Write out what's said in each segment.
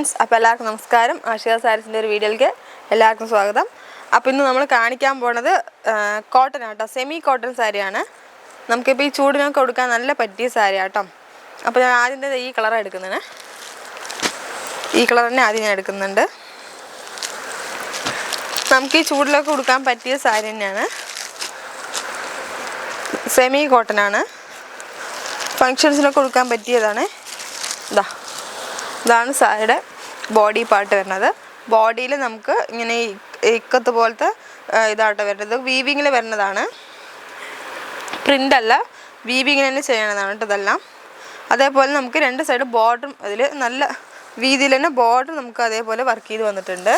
Friends അപ്പോൾ എല്ലാവർക്കും നമസ്കാരം. ആഷിക സാരീസിന്റെ ഒരു വീഡിയോയിലേക്ക് എല്ലാവർക്കും സ്വാഗതം. അപ്പോൾ ഇന്ന് നമ്മൾ കാണിക്കാൻ പോണത് കോട്ടൺ ആട്ടോ സെമി കോട്ടൺ സാരിയാണ്. നമുക്കിപ്പോൾ ഈ ചൂടിനൊക്കെ കൊടുക്കാൻ നല്ല പറ്റിയ സാരി ആട്ടോ അപ്പോൾ ഞാൻ ആദ്യം തന്നെ ഈ കളറാണ് എടുക്കുന്നത് ഈ കളർ തന്നെ ആദ്യം ഞാൻ എടുക്കുന്നുണ്ട്. നമുക്ക് ഈ ചൂടിലൊക്കെ കൊടുക്കാൻ പറ്റിയ സാരി തന്നെയാണ്. സെമി കോട്ടൺ ആണ്. ഫങ്ഷൻസിനൊക്കെ കൊടുക്കാൻ പറ്റിയതാണ്. ഇതാ ഇതാണ് സാരിയുടെ ബോഡി പാർട്ട് വരുന്നത്. ബോഡിയിൽ നമുക്ക് ഇങ്ങനെ ഇക്കത്ത് പോലത്തെ ഇതായിട്ട് വരുന്നത്. വീവിങ്ങിൽ വരുന്നതാണ്. പ്രിന്റ് അല്ല വീവിങ്ങിൽ തന്നെ ചെയ്യണതാണ് കേട്ടോ ഇതെല്ലാം. അതേപോലെ നമുക്ക് രണ്ട് സൈഡ് ബോർഡറും അതിൽ നല്ല വീതിയിൽ തന്നെ ബോർഡർ നമുക്ക് അതേപോലെ വർക്ക് ചെയ്ത് വന്നിട്ടുണ്ട്.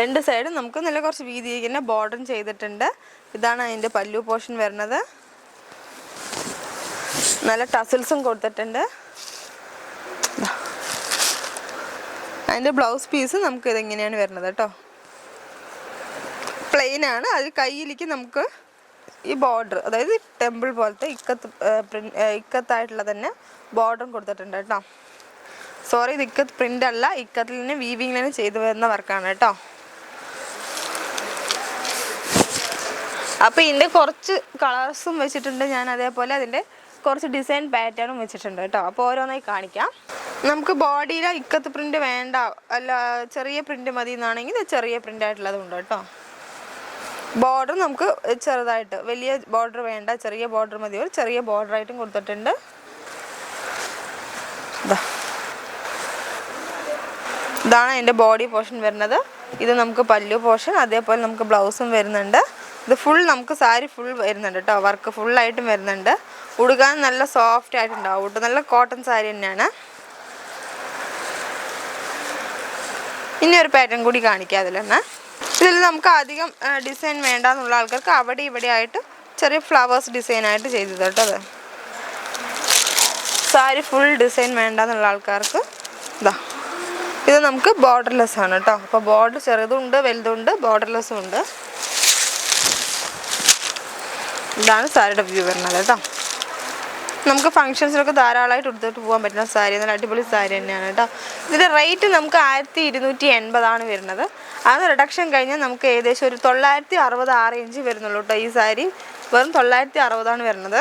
രണ്ട് സൈഡും നമുക്ക് നല്ല കുറച്ച് വീതി തന്നെ ബോർഡറും ചെയ്തിട്ടുണ്ട്. ഇതാണ് അതിന്റെ പല്ലു പോർഷൻ വരുന്നത്. നല്ല ടസിൽസും കൊടുത്തിട്ടുണ്ട്. അതിന്റെ ബ്ലൗസ് പീസ് നമുക്ക് ഇതെങ്ങനെയാണ് വരുന്നത് കേട്ടോ? പ്ലെയിൻ ആണ്. അതിൽ കയ്യിലേക്ക് നമുക്ക് ഈ ബോർഡർ അതായത് ടെമ്പിൾ പോലത്തെ ഇക്കത്ത് ഇക്കത്തായിട്ടുള്ള തന്നെ ബോർഡറും കൊടുത്തിട്ടുണ്ട് കേട്ടോ. സോറി ഇത് ഇക്കത്ത് പ്രിന്റ് അല്ല. ഇക്കത്തിൽ തന്നെ വീവിങ്ങിൽ ചെയ്തു വരുന്ന വർക്കാണ് കേട്ടോ. അപ്പോൾ ഇതിന്റെ കുറച്ച് കളേഴ്സും വെച്ചിട്ടുണ്ട് ഞാൻ അതേപോലെ അതിന്റെ കുറച്ച് ഡിസൈൻ പാറ്റേണും വെച്ചിട്ടുണ്ട് കേട്ടോ. അപ്പോൾ ഓരോന്നായി കാണിക്കാം. നമുക്ക് ബോഡിയിലെ ഇക്കത്ത് പ്രിന്റ് വേണ്ട അല്ല ചെറിയ പ്രിന്റ് മതി എന്നാണെങ്കിൽ ചെറിയ പ്രിന്റ് ആയിട്ടുള്ളത് ഉണ്ട് കേട്ടോ. ബോർഡർ നമുക്ക് ചെറുതായിട്ട് വലിയ ബോർഡർ വേണ്ട ചെറിയ ബോർഡർ മതി. ഒരു ചെറിയ ബോർഡർ ആയിട്ടും കൊടുത്തിട്ടുണ്ട്. ഇതാണ് അതിന്റെ ബോഡി പോർഷൻ വരുന്നത്. ഇത് നമുക്ക് പല്ലു പോർഷൻ അതേപോലെ നമുക്ക് ബ്ലൗസും വരുന്നുണ്ട്. ഇത് ഫുൾ നമുക്ക് സാരി ഫുൾ വരുന്നുണ്ട് കേട്ടോ വർക്ക് ഫുള്ളായിട്ടും വരുന്നുണ്ട്. ഉടുക്കാൻ നല്ല സോഫ്റ്റ് ആയിട്ടുണ്ടാവും. കേട്ടോ നല്ല കോട്ടൺ സാരി തന്നെയാണ്. ഇനി ഒരു പാറ്റേൺ കൂടി കാണിക്കാം അതിൽ തന്നെ ഇതിൽ നമുക്ക് അധികം ഡിസൈൻ വേണ്ടാന്നുള്ള ആൾക്കാർക്ക് അവിടെ ഇവിടെ ആയിട്ട് ചെറിയ ഫ്ലവേഴ്സ് ഡിസൈൻ ആയിട്ട് ചെയ്തത് കേട്ടോ അത്. സാരി ഫുൾ ഡിസൈൻ വേണ്ടാന്നുള്ള ആൾക്കാർക്ക് ഇതാ ഇത് നമുക്ക് ബോർഡർലെസ് ആണ് കേട്ടോ അപ്പോൾ ബോർഡർ ചെറുതുണ്ട് വലുതുണ്ട് ബോർഡർലെസ്സും ഉണ്ട്. ഇതാണ് സാരിയുടെ വ്യൂ വരുന്നത് കേട്ടോ. നമുക്ക് ഫംഗ്ഷൻസിലൊക്കെ ധാരാളമായിട്ട് എടുത്തിട്ട് പോകാൻ പറ്റുന്ന സാരി. നല്ല അടിപൊളി സാരി തന്നെയാണ് കേട്ടോ. ഇതിന്റെ റേറ്റ് നമുക്ക് ആയിരത്തി ഇരുന്നൂറ്റി എൺപതാണ് വരുന്നത്. അത് റിഡക്ഷൻ കഴിഞ്ഞാൽ നമുക്ക് ഏകദേശം ഒരു തൊള്ളായിരത്തി അറുപത് ആ റേഞ്ച് വരുന്നുള്ളൂ കേട്ടോ ഈ സാരി. വെറും തൊള്ളായിരത്തി അറുപതാണ് വരുന്നത്.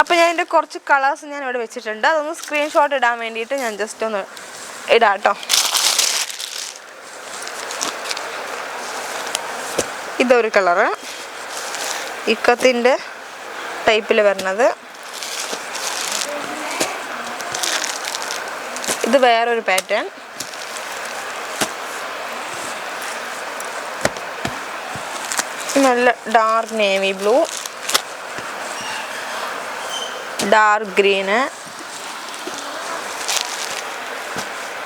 അപ്പോൾ ഞാൻ എന്റെ കുറച്ച് കളേഴ്സ് ഞാൻ ഇവിടെ വെച്ചിട്ടുണ്ട്. അതൊന്ന് സ്ക്രീൻഷോട്ട് ഇടാൻ വേണ്ടിയിട്ട് ഞാൻ ജസ്റ്റ് ഒന്ന് ഇടാം കേട്ടോ. ഇതൊരു കളറ്. ഇക്കത്തിന്റെ ടൈപ്പിൽ വരുന്നത് ഇത് വേറൊരു പാറ്റേൺ. നല്ല dark navy blue. Dark green.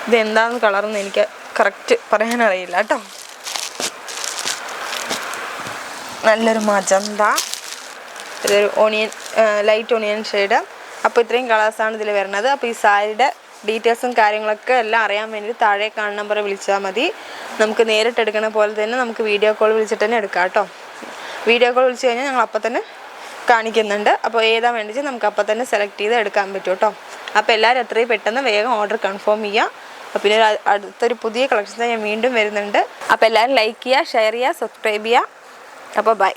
ഇതെന്താന്ന് കളറെന്ന് എനിക്ക് കറക്റ്റ് പറയാനറിയില്ല കേട്ടോ. നല്ലൊരു മജന്ത ഇതൊരു ഓണിയൻ ലൈറ്റ് ഓണിയൻ ഷെയ്ഡ് അപ്പോൾ ഇത്രയും കളേഴ്സാണ് ഇതിൽ വരുന്നത്. അപ്പോൾ ഈ സാരിയുടെ ഡീറ്റെയിൽസും കാര്യങ്ങളൊക്കെ എല്ലാം അറിയാൻ വേണ്ടി താഴെ കാണുന്ന നമ്പർ വിളിച്ചാൽ മതി. നമുക്ക് നേരിട്ട് എടുക്കുന്ന പോലെ തന്നെ നമുക്ക് വീഡിയോ കോൾ വിളിച്ചിട്ട് തന്നെ എടുക്കാം കേട്ടോ. വീഡിയോ കോൾ വിളിച്ച് കഴിഞ്ഞാൽ ഞങ്ങൾ അപ്പം തന്നെ കാണിക്കുന്നുണ്ട്. അപ്പോൾ ഏതാ വേണ്ടിച്ച് നമുക്ക് അപ്പം തന്നെ സെലക്ട് ചെയ്ത് എടുക്കാൻ പറ്റും കേട്ടോ. അപ്പോൾ എല്ലാവരും എത്രയും പെട്ടെന്ന് വേഗം ഓർഡർ കൺഫേം ചെയ്യുക അപ്പോൾ പിന്നെ അടുത്തൊരു പുതിയ കളക്ഷൻസ് ഞാൻ വീണ്ടും വരുന്നുണ്ട്. അപ്പോൾ എല്ലാവരും ലൈക്ക് ചെയ്യുക ഷെയർ ചെയ്യുക സബ്സ്ക്രൈബ് ചെയ്യുക. അപ്പോൾ ബൈ